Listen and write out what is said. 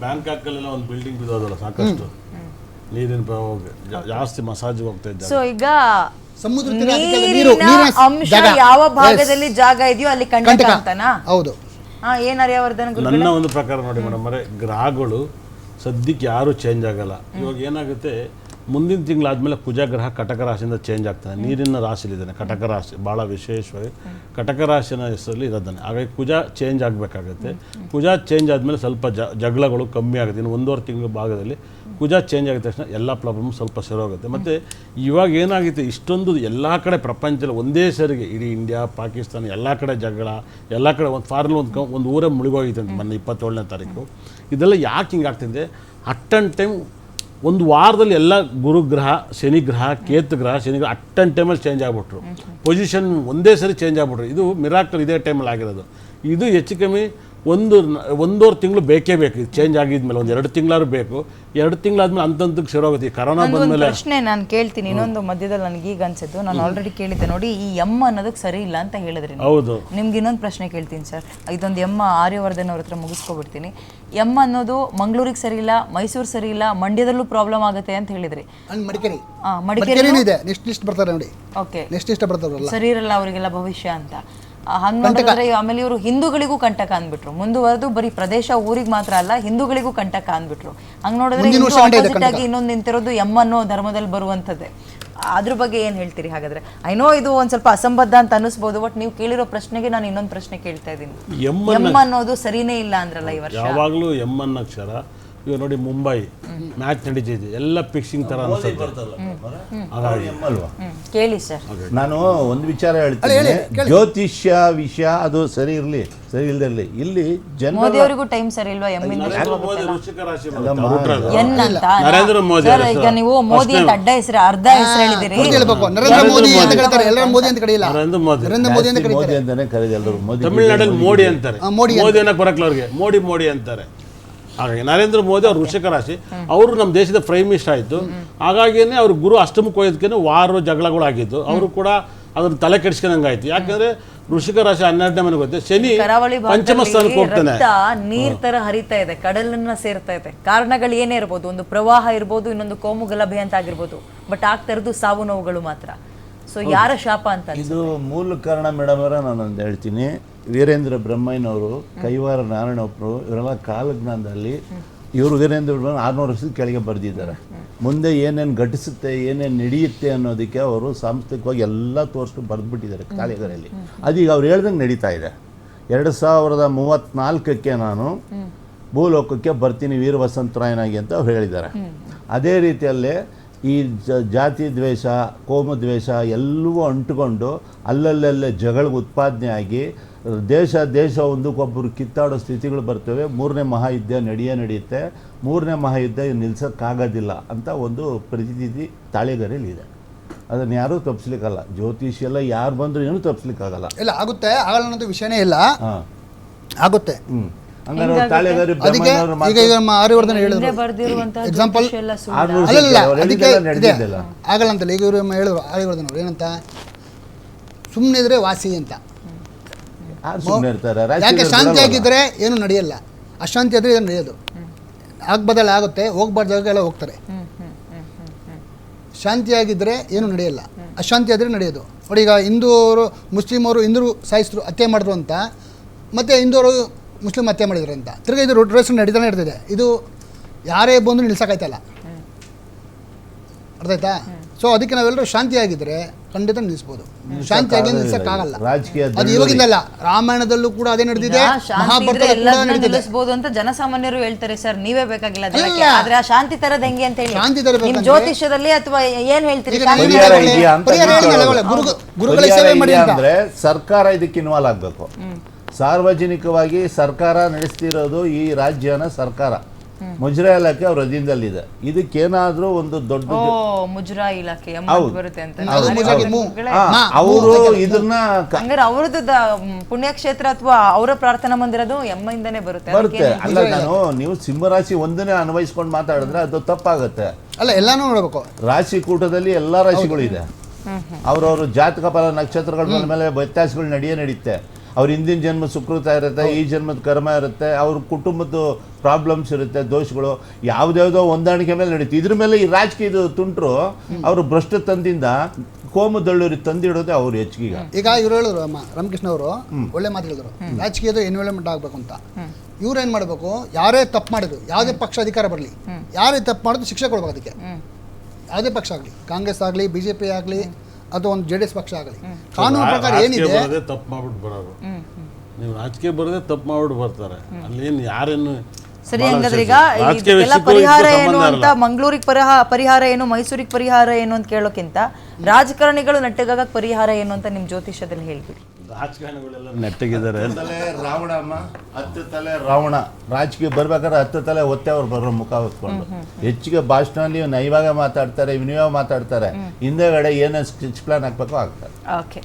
ಬ್ಯಾಂಕಾಕಲ್ಲೆಲ್ಲ ಒಂದು ಬಿಲ್ಡಿಂಗ್ ಬಿದ್ದೋದಲ್ಲ ಸಾಕಷ್ಟು. ನೀರಿನ ಪ್ರವಾಹ ಜಾಸ್ತಿ ಮಸಾಜ್ ಹೋಗ್ತಾ ಇದ್ದಾರೆ ಸೊ ಈಗ ಸಮುದ್ರ ತೀರ ಅದಕ್ಕೆಲ್ಲ ನೀರು ನೀರಿನ ನೀರಿನ ಅಂಶ ಜಾಗ. ಯಾವ Yes. ಭಾಗದಲ್ಲಿ ಜಾಗ ಇದೆಯೋ ಅಲ್ಲಿ ಕಂಟಕ ಕಂಟಕ. ಅಂತನಾ? ಹೌದು. ಹಾ ಏನ್ ಹರ್ಯವರ್ಧನ್ ನನ್ನ ಒಂದು ಪ್ರಕಾರ ನೋಡಿ ಮೇಡಮ್ ಅರೆ ಗ್ರಹಗಳು ಸದ್ಯಕ್ಕೆ ಯಾರು ಚೇಂಜ್ ಆಗಲ್ಲ. ಇವಾಗ ಏನಾಗುತ್ತೆ ಮುಂದಿನ ತಿಂಗಳಾದ್ಮೇಲೆ ಕುಜಗ್ರಹ ಕಟಕ ರಾಶಿಯಿಂದ ಚೇಂಜ್ ಆಗ್ತಾನೆ ನೀರಿನ ರಾಶಿಲಿದ್ದಾನೆ ಕಟಕ ರಾಶಿ ಭಾಳ ವಿಶೇಷವಾಗಿ ಕಟಕ ರಾಶಿನ ಹೆಸರಲ್ಲಿ ಇರೋದಾನೆ ಹಾಗಾಗಿ ಕುಜ ಚೇಂಜ್ ಆಗಬೇಕಾಗುತ್ತೆ. ಕುಜ ಚೇಂಜ್ ಆದಮೇಲೆ ಸ್ವಲ್ಪ ಜಗಳಗಳು ಕಮ್ಮಿ ಆಗುತ್ತೆ. ಇನ್ನು ಒಂದೂವರೆ ತಿಂಗಳ ಭಾಗದಲ್ಲಿ ಕುಜ ಚೇಂಜ್ ಆಗಿದ ತಕ್ಷಣ ಎಲ್ಲ ಪ್ರಾಬ್ಲಮ್ ಸ್ವಲ್ಪ ಸರೋಗುತ್ತೆ ಮತ್ತು ಇವಾಗ ಏನಾಗಿತ್ತು? ಇಷ್ಟೊಂದು ಎಲ್ಲ ಕಡೆ ಪ್ರಪಂಚದಲ್ಲಿ ಒಂದೇ ಸರಿಗೆ ಇಡೀ ಇಂಡಿಯಾ, ಪಾಕಿಸ್ತಾನ ಎಲ್ಲ ಕಡೆ ಜಗಳ, ಎಲ್ಲ ಕಡೆ ಒಂದು ಫಾರಿನ್ ಒಂದು ಒಂದು ಊರೇ ಮುಳುಗೋಗಿತ್ತು ಅಂತ ಮೊನ್ನೆ ಇಪ್ಪತ್ತೇಳನೇ ತಾರೀಕು. ಇದೆಲ್ಲ ಯಾಕೆ ಹಿಂಗೆ ಆಗ್ತಿದೆ ಅಟ್ ಅಂಡ್ ಟೈಮ್ ಒಂದು ವಾರದಲ್ಲಿ ಎಲ್ಲ ಗುರುಗ್ರಹ ಶನಿಗ್ರಹ ಕೇತು ಗ್ರಹ ಶನಿಗ್ರಹ ಅಟ್ಟನ್ ಟೈಮಲ್ಲಿ ಚೇಂಜ್ ಆಗಿಬಿಟ್ರು. ಪೊಸಿಷನ್ ಒಂದೇ ಸರಿ ಚೇಂಜ್ ಆಗಿಬಿಟ್ರು. ಇದು ಮಿರಾಕಲ್ ಇದೇ ಟೈಮಲ್ಲಿ ಆಗಿರೋದು. ಇದು ಹೆಚ್ಚು ಕಮ್ಮಿ ಒಂದು ಒಂದೂವರೆ ತಿಂಗಳು ಬೇಕೇ ಬೇಕು. ಇದು ಚೇಂಜ್ ಆಗಿದ್ಮೇಲೆ ಒಂದು ಎರಡು ತಿಂಗಳಾದ್ರು ಬೇಕು. ಎರಡು ತಿಂಗಳಾದ್ಮೇಲೆ ಅಂತಂತಕ್ಕೆ ಶುರುವಾಗುತ್ತೆ ಈ ಕರೋನಾ ಒಂದು ಬಂದಮೇಲೆ ಪ್ರಶ್ನೆ ನಾನು ಕೇಳ್ತೀನಿ. ಇನ್ನೊಂದು ಮಧ್ಯದಲ್ಲಿ ನನಗೆ ಈಗ ಅನ್ಸಿದ್ದು. ನಾನು ಆಲ್ರೆಡಿ ಕೇಳಿದ್ದೆ. ನೋಡಿ ಈ ಎಂ ಅನ್ನೋದಕ್ಕೆ ಸರಿ ಇಲ್ಲ ಅಂತ ಹೇಳಿದ್ರಿ ನೀವು. ಹೌದು. ನಿಮ್ಗೆ ಇನ್ನೊಂದು ಪ್ರಶ್ನೆ ಕೇಳ್ತೀನಿ ಸರ್. ಇದೊಂದು ಎಮ್ಮ ಆರ್ಯವರ್ಧನ್ ಅವ್ರ ಹತ್ರ ಮುಗಿಸ್ಕೊಬಿಡ್ತೀನಿ. ಎಂ ಅನ್ನೋದು ಮಂಗಳೂರಿಗೆ ಸರಿ ಇಲ್ಲ ಮೈಸೂರು ಸರಿ ಇಲ್ಲ ಮಂಡ್ಯದಲ್ಲೂ ಪ್ರಾಬ್ಲಮ್ ಆಗುತ್ತೆ ಅಂತ ಹೇಳಿದ್ರಿ. ಮಡಿಕೇರಿ. ಆ, ಮಡಿಕೇರಿ ಮಡಿಕೇರಿನೂ ಇದೆ. ನೆಕ್ಸ್ಟ್ ಲಿಸ್ಟ್ ಬರ್ತಾರೆ ನೋಡಿ. ಓಕೆ ನೆಕ್ಸ್ಟ್ ಲಿಸ್ಟ್ ಬರ್ತಾರಲ್ಲ. ಸರಿ ಇರಲ್ಲ ಅವರಿಗೆಲ್ಲ ಭವಿಷ್ಯ ಅಂತ. ಹಂಗ್ ನೋಡಿದ್ರೆ ಆಮೇಲೆ ಇವರು ಹಿಂದೂಗಳಿಗೂ ಕಂಟಕ ಅಂದ್ಬಿಟ್ರು. ಮುಂದುವರೆದು ಬರೀ ಪ್ರದೇಶ ಊರಿಗೆ ಮಾತ್ರ ಅಲ್ಲ ಹಿಂದೂಗಳಿಗೂ ಕಂಟಕ ಅಂದ್ಬಿಟ್ರು. ಹಂಗ್ ನೋಡಿದ್ರೆ ಆಗಿ ಇನ್ನೊಂದು ನಿಂತಿರೋದು ಎಂ ಅನ್ನೋ ಧರ್ಮದಲ್ಲಿ ಬರುವಂತದ್ದೇ ಅದ್ರ ಬಗ್ಗೆ ಏನ್ ಹೇಳ್ತೀರಿ ಹಾಗಾದ್ರೆ? ಐ ನೋ ಇದು ಒಂದ್ ಸ್ವಲ್ಪ ಅಸಂಬದ್ಧ ಅಂತ ಅನಿಸ್ಬೋದು ಬಟ್ ನೀವು ಕೇಳಿರೋ ಪ್ರಶ್ನೆಗೆ ನಾನು ಇನ್ನೊಂದು ಪ್ರಶ್ನೆ ಕೇಳ್ತಾ ಇದ್ದೀನಿ. ಎಂ ಎಂ ಅನ್ನೋದು ಸರಿನೇ ಇಲ್ಲ ಅಂದ್ರಲ್ಲ ಈ ವರ್ಷ? ಯಾವಾಗಲೂ ಎಂ ಅನ್ನ ಅಕ್ಷರ ಇವಾಗ ನೋಡಿ ಮುಂಬೈ ಮ್ಯಾಚ್ ನಡೀತಿದೆ. ಎಲ್ಲ ಫಿಕ್ಸಿಂಗ್ ತರ ಕೇಳಿ ಸರ್. ನಾನು ಒಂದು ವಿಚಾರ ಹೇಳ್ತೀನಿ. ಜ್ಯೋತಿಷ್ಯ ವಿಷಯ ಅದು ಸರಿ ಇರಲಿ ಸರಿ ಇಲ್ದಿರಲಿ ಇರಲಿ. ಇಲ್ಲಿ ಜನ ಮೋದಿ ಅವರಿಗೂ ಟೈಮ್ ಸರಿ ಇಲ್ವಾ? ನರೇಂದ್ರ ಮೋದಿ ಈಗ ನೀವು ಮೋದಿ ಅಂತ ಅಡ್ಡ ಹೆಸರು ಅರ್ಧ ಹೆಸರು ಹೇಳಿದಿರಿ ನರೇಂದ್ರ ಮೋದಿ ಅಂತ ಕರೀತಾರೆ. ಎಲ್ಲರೂ ಮೋದಿ ಅಂತ ಕರೆಯಲ್ಲ. ನರೇಂದ್ರ ಮೋದಿ. ನರೇಂದ್ರ ಮೋದಿ ಅಂತ ಕರೀತಾರೆ. ಮೋದಿ ಅಂತಾನೆ ಕರೆದು ಎಲ್ಲರೂ ಮೋದಿ ತಮಿಳ್ನಾಡಲ್ಲಿ ಮೋಡಿ ಅಂತಾರೆ. ಮೋದಿ ಅನ್ನಕ್ಕೆ ಬರಕ್ಲ ಅವ್ರಿಗೆ ಮೋಡಿ ಮೋಡಿ ಅಂತಾರೆ. ಹಾಗಾಗಿ ನರೇಂದ್ರ ಮೋದಿ ಅವ್ರ ವೃಷಕ ರಾಶಿ. ಅವರು ನಮ್ಮ ದೇಶದ ಪ್ರೈಮ್ ಮಿನಿಸ್ಟರ್ ಆಯಿತು ಹಾಗಾಗಿನೇ ಅವ್ರ ಗುರು ಅಷ್ಟಮಕ್ಕೆ ಹೋಯೋದಕ್ಕೆ ವಾರ ಜಗಳಗಳಾಗಿದ್ದು ಅವರು ಕೂಡ ಅದನ್ನ ತಲೆ ಕೆಡಿಸ್ಕೊಂಡಂಗಾಯ್ತು. ಯಾಕಂದ್ರೆ ವೃಷಿಕ ರಾಶಿ ಹನ್ನೆರಡನೇ ಮನೆ ಗೊತ್ತೆ? ಶನಿ ಕರಾವಳಿ ಪಂಚಮ ಸ್ಥಾನಕ್ಕೆ ಹೋಗ್ತಾನೆ. ನೀರ್ ತರ ಹರಿತಾ ಇದೆ. ಕಡಲನ್ನ ಸೇರ್ತಾ ಇದೆ. ಕಾರಣಗಳು ಏನೇ ಇರ್ಬೋದು ಒಂದು ಪ್ರವಾಹ ಇರ್ಬೋದು ಇನ್ನೊಂದು ಕೋಮು ಗಲಭೆ ಅಂತ ಆಗಿರ್ಬೋದು. ಬಟ್ ಆಗ್ತಾ ಇರೋದು ಸಾವು ನೋವುಗಳು ಮಾತ್ರ. ಸೊ ಯಾರ ಶಾಪ ಅಂತ ಇದು ಮೂಲ ಕಾರಣ ಮೇಡಮ್ ಅವರ ನಾನು ಹೇಳ್ತೀನಿ. ವೀರೇಂದ್ರ ಬ್ರಹ್ಮಯ್ಯನವರು, ಕೈವಾರ ನಾರಾಯಣಪ್ಪರು ಇವರೆಲ್ಲ ಕಾಲಜ್ಞಾನದಲ್ಲಿ ಇವರು ವೀರೇಂದ್ರ ಬ್ರಹ್ಮ ಆರುನೂರು ವರ್ಷದ ಕೆಳಗೆ ಬರೆದಿದ್ದಾರೆ. ಮುಂದೆ ಏನೇನು ಘಟಿಸುತ್ತೆ, ಏನೇನು ನಡೆಯುತ್ತೆ ಅನ್ನೋದಕ್ಕೆ ಅವರು ಸಾಂಸ್ಥಿಕವಾಗಿ ಎಲ್ಲ ತೋರಿಸ್ಬಿಟ್ಟು ಬರೆದ್ಬಿಟ್ಟಿದ್ದಾರೆ ಕಾಲಿಗರಲ್ಲಿ ಅದೀಗ ಅವ್ರು ಹೇಳ್ದಂಗೆ ನಡೀತಾ ಇದೆ. ಎರಡು ಸಾವಿರದ ಮೂವತ್ತ್ನಾಲ್ಕಕ್ಕೆ ನಾನು ಭೂಲೋಕಕ್ಕೆ ಬರ್ತೀನಿ ವೀರ ವಸಂತರಾಯನಾಗಿ ಅಂತ ಅವ್ರು ಹೇಳಿದ್ದಾರೆ. ಅದೇ ರೀತಿಯಲ್ಲೇ ಈ ಜಾತಿ ದ್ವೇಷ ಕೋಮ ದ್ವೇಷ ಎಲ್ಲವೂ ಅಂಟುಕೊಂಡು ಅಲ್ಲಲ್ಲಲ್ಲೇ ಜಗಳ ಉತ್ಪಾದನೆ ಆಗಿ ದೇಶ ದೇಶ ಒಂದಕ್ಕೊಬ್ಬರು ಕಿತ್ತಾಡೋ ಸ್ಥಿತಿಗಳು ಬರ್ತವೆ. ಮೂರನೇ ಮಹಾಯುದ್ಧ ನಡೆಯೇ ನಡೆಯುತ್ತೆ. ಮೂರನೇ ಮಹಾಯುದ್ಧ ನಿಲ್ಸೋಕ್ಕಾಗೋದಿಲ್ಲ ಅಂತ ಒಂದು ಪ್ರತಿನಿಧಿ ಇದೆ. ಅದನ್ನು ಯಾರೂ ತಪ್ಪಿಸ್ಲಿಕ್ಕಲ್ಲ ಜ್ಯೋತಿಷಿ ಎಲ್ಲ ಯಾರು ಬಂದರೂ ಏನೂ ತಪ್ಪಿಸ್ಲಿಕ್ಕಾಗಲ್ಲ ಇಲ್ಲ ಆಗುತ್ತೆ. ಆಗಲ್ಲ ಅನ್ನೋದು ವಿಷಯನೇ ಇಲ್ಲ. ಹಾಂ. ಆಗುತ್ತೆ. ಹ್ಞೂ ಅದಕ್ಕೆ ಈಗ ಈಗ ನಮ್ಮ ಆರ್ಯವರ್ಧನ್ ಹೇಳಿದ್ರು. ಹಿಂದೆ ಎಕ್ಸಾಂಪಲ್ ಅಲ್ಲಲ್ಲ ಅದಕ್ಕೆ ಇದೆ. ಆಗಲ್ಲ ಅಂತಲ್ಲ ಈಗ ಇವರು ಹೇಳಿದ್ರು ಆರ್ಯವರ್ಧನ್ ಅವರು. ಏನಂತ? ಸುಮ್ಮನೆ ಇದ್ರೆ ವಾಸಿ ಅಂತ. ಯಾರು ಸುಮ್ಮನೆ ಇರ್ತಾರೆ. ಯಾಕೆ ಶಾಂತಿ ಆಗಿದ್ರೆ ಏನು ನಡೆಯಲ್ಲ? ಅಶಾಂತಿ ಆದ್ರೆ ಏನು ನಡೆಯೋದು? ಆಗ್ಬದಲ್ಲ ಆಗುತ್ತೆ ಹೋಗ್ಬಾರ್ದು ಜಾಗ ಎಲ್ಲ ಹೋಗ್ತಾರೆ. ಶಾಂತಿಯಾಗಿದ್ದರೆ ಏನು ನಡೆಯಲ್ಲ? ಅಶಾಂತಿ ಆದರೆ ನಡೆಯೋದು. ನೋಡಿ ಈಗ ಹಿಂದೂ ಅವರು ಮುಸ್ಲಿಮ್ ಅವರು ಹಿಂದೂ ಸಾಯಿಸಿದ್ರು ಹತ್ಯೆ ಮಾಡಿದ್ರು ಅಂತ ಮತ್ತೆ ಹಿಂದೂರು ಮುಸ್ಲಿಂ ಹತ್ಯೆ ಮಾಡಿದ್ರು ಅಂತ. ತಿರ್ಗಿ ಇದು ರೋಡ್ ರೇಸ್ ನಡೀತಾನೆ ಇರ್ತದೆ. ಇದು ಯಾರೇ ಬಂದು ನಿಲ್ಸೋಕ್ಕಾಯ್ತಲ್ಲ. ಅರ್ಥ ಆಯ್ತಾ? ಸೊ ಅದಕ್ಕೆ ನಾವೆಲ್ಲರೂ ಶಾಂತಿಯಾಗಿದ್ರೆ ಖಂಡಿತ ನಿಲ್ಲಿಸ್ಬೋದು. ಶಾಂತಿಯಾಗಿ ನಿಲ್ಸಕ್ಕಾಗಲ್ಲ ರಾಜಕೀಯ ಅದು ಇವಾಗಿಂದಲ್ಲ. ರಾಮಾಯಣದಲ್ಲೂ ಕೂಡ ಅದೇ ನಡೆದಿದೆ. ನಿಲ್ಲಿಸ್ಬೋದು ಅಂತ ಜನಸಾಮಾನ್ಯರು ಹೇಳ್ತಾರೆ ಸರ್. ನೀವೇ ಬೇಕಾಗಿಲ್ಲ. ಆದ್ರೆ ಆ ಶಾಂತಿ ತರದ್ ಹೆಂಗೆ ಅಂತ ಹೇಳಿ. ಶಾಂತಿ ತರಬೇಕು ಜ್ಯೋತಿಷ್ಯದಲ್ಲಿ ಅಥವಾ ಏನ್ ಹೇಳ್ತೀರಿ? ಗುರುಗಳ ಸೇವೆ ಮಾಡಿ ಅಂದ್ರೆ ಸರ್ಕಾರ ಇದಕ್ಕೆ ಇನ್ವಾಲ್ವ್ ಆಗಬೇಕು. ಸಾರ್ವಜನಿಕವಾಗಿ ಸರ್ಕಾರ ನಡೆಸ್ತಿರೋದು ಈ ರಾಜ್ಯನ ಸರ್ಕಾರ. ಮುಜರಾ ಇಲಾಖೆ ಅವ್ರ ಅಧೀನದಲ್ಲಿದೆ. ಇದಕ್ಕೇನಾದ್ರೂ ಒಂದು ದೊಡ್ಡ ಮುಜರಾ ಇಲಾಖೆ ಅವರು ಇದನ್ನ ಅವ್ರದ್ದು ಪುಣ್ಯಕ್ಷೇತ್ರ ಅಥವಾ ಅವರ ಪ್ರಾರ್ಥನಾ ಮಂದಿರದು ಎಮ್ಮಿಂದನೇ ಬರುತ್ತೆ. ಬರುತ್ತೆ. ಅಲ್ಲ ನಾನು ನೀವು ಸಿಂಹರಾಶಿ ಒಂದನೇ ಅನ್ವಯಿಸ್ಕೊಂಡು ಮಾತಾಡಿದ್ರೆ ಅದು ತಪ್ಪಾಗುತ್ತೆ. ಅಲ್ಲ ಎಲ್ಲಾನು ನೋಡ್ಬೇಕು. ರಾಶಿ ಕೂಟದಲ್ಲಿ ಎಲ್ಲಾ ರಾಶಿಗಳು ಇದೆ. ಅವ್ರವ್ರ ಜಾತಕ ಫಲ ನಕ್ಷತ್ರಗಳ ಮೇಲೆ ವ್ಯತ್ಯಾಸಗಳು ನಡೆಯೇ ನಡೆಯುತ್ತೆ. ಅವ್ರ ಹಿಂದಿನ ಜನ್ಮ ಸುಕೃತ ಇರುತ್ತೆ ಈ ಜನ್ಮದ ಕರ್ಮ ಇರುತ್ತೆ ಅವ್ರ ಕುಟುಂಬದ ಪ್ರಾಬ್ಲಮ್ಸ್ ಇರುತ್ತೆ ದೋಷಗಳು ಯಾವ್ದ್ಯಾವ್ದೋ ಹೊಂದಾಣಿಕೆ ಮೇಲೆ ನಡೀತು. ಇದ್ರ ಮೇಲೆ ಈ ರಾಜಕೀಯದ ತುಂಟ್ರು ಅವರು ಭ್ರಷ್ಟ ತಂದಿಂದ ಕೋಮು ದಳ್ಳೂರಿ ತಂದಿಡೋದೇ ಅವ್ರು ಹೆಚ್ಚಿಗೆ ಈಗ ಇವ್ರು ಹೇಳಿದ್ರು ಅಮ್ಮ ರಾಮಕೃಷ್ಣ ಅವರು ಒಳ್ಳೆ ಮಾತು ಹೇಳಿದ್ರು. ರಾಜಕೀಯದ ಎನ್ವಿರಾನ್ಮೆಂಟ್ ಆಗಬೇಕು ಅಂತ. ಇವ್ರು ಏನು ಮಾಡಬೇಕು? ಯಾರೇ ತಪ್ಪು ಮಾಡಿದ್ರು ಯಾವುದೇ ಪಕ್ಷ ಅಧಿಕಾರ ಬರಲಿ. ಯಾರೇ ತಪ್ಪು ಮಾಡಿದ್ರು ಶಿಕ್ಷೆ ಕೊಡ್ಬೇಕು ಅದಕ್ಕೆ. ಯಾವುದೇ ಪಕ್ಷ ಆಗಲಿ ಕಾಂಗ್ರೆಸ್ ಆಗಲಿ ಬಿ ಜೆ ಪಿ ಆಗಲಿ ಅಥವಾ ಒಂದು ಜೆ ಡಿ ಎಸ್ ಪಕ್ಷ ಆಗಲಿ. ಕಾನೂನು ಪ್ರಕಾರ ಏನಿದೆ? ಬರೋದೇ ತಪ್ಪು ಮಾಡ್ಬಿಟ್ಟು ಬರೋರು ನೀವು ರಾಜಕೀಯ ಬರೋದೇ ತಪ್ಪು ಮಾಡ್ಬಿಟ್ಟು ಬರ್ತಾರೆ. ಅಲ್ಲೇನು ಯಾರೇನು ಸರಿ ಹಂಗಾದ್ರೆ ಈಗ ಇದಕ್ಕೆಲ್ಲ ಪರಿಹಾರ ಏನು ಅಂತ. ಮಂಗಳೂರಿಗೆ ಪರಿಹಾರ ಪರಿಹಾರ ಏನು ಮೈಸೂರಿಗೆ ಪರಿಹಾರ ಏನು ಅಂತ ಕೇಳೋಕ್ಕಿಂತ ರಾಜಕಾರಣಿಗಳು ನಟ್ಟಗಾಗ ಪರಿಹಾರ ಏನು ಅಂತ ನಿಮ್ಮ ಜ್ಯೋತಿಷ್ಯದಲ್ಲಿ ಹೇಳ್ಬಿಡಿ. ರಾಜಕಾರಣಿಗಳೆಲ್ಲ ನೆಟ್ಟಗಿದ್ದಾರೆ. ತಲೆ ರಾವಣ ಅಮ್ಮ ಹತ್ತು ತಲೆ ರಾವಣ. ರಾಜಕೀಯ ಬರ್ಬೇಕಾದ್ರೆ ಹತ್ತು ತಲೆ ಒತ್ತೆ ಅವ್ರು ಬರೋ ಮುಖ ಹೊತ್ಕೊಂಡು. ಹೆಚ್ಚಿಗೆ ಭಾಷಣದಲ್ಲಿ ನೈವಾಗ ಮಾತಾಡ್ತಾರೆ ವಿನಿಯೋಗ ಮಾತಾಡ್ತಾರೆ. ಹಿಂದೆಗಡೆ ಏನೇನು ಸ್ಕಿಚ್ ಪ್ಲಾನ್ ಹಾಕ್ಬೇಕೋ ಆಗ್ತಾರೆ ಓಕೆ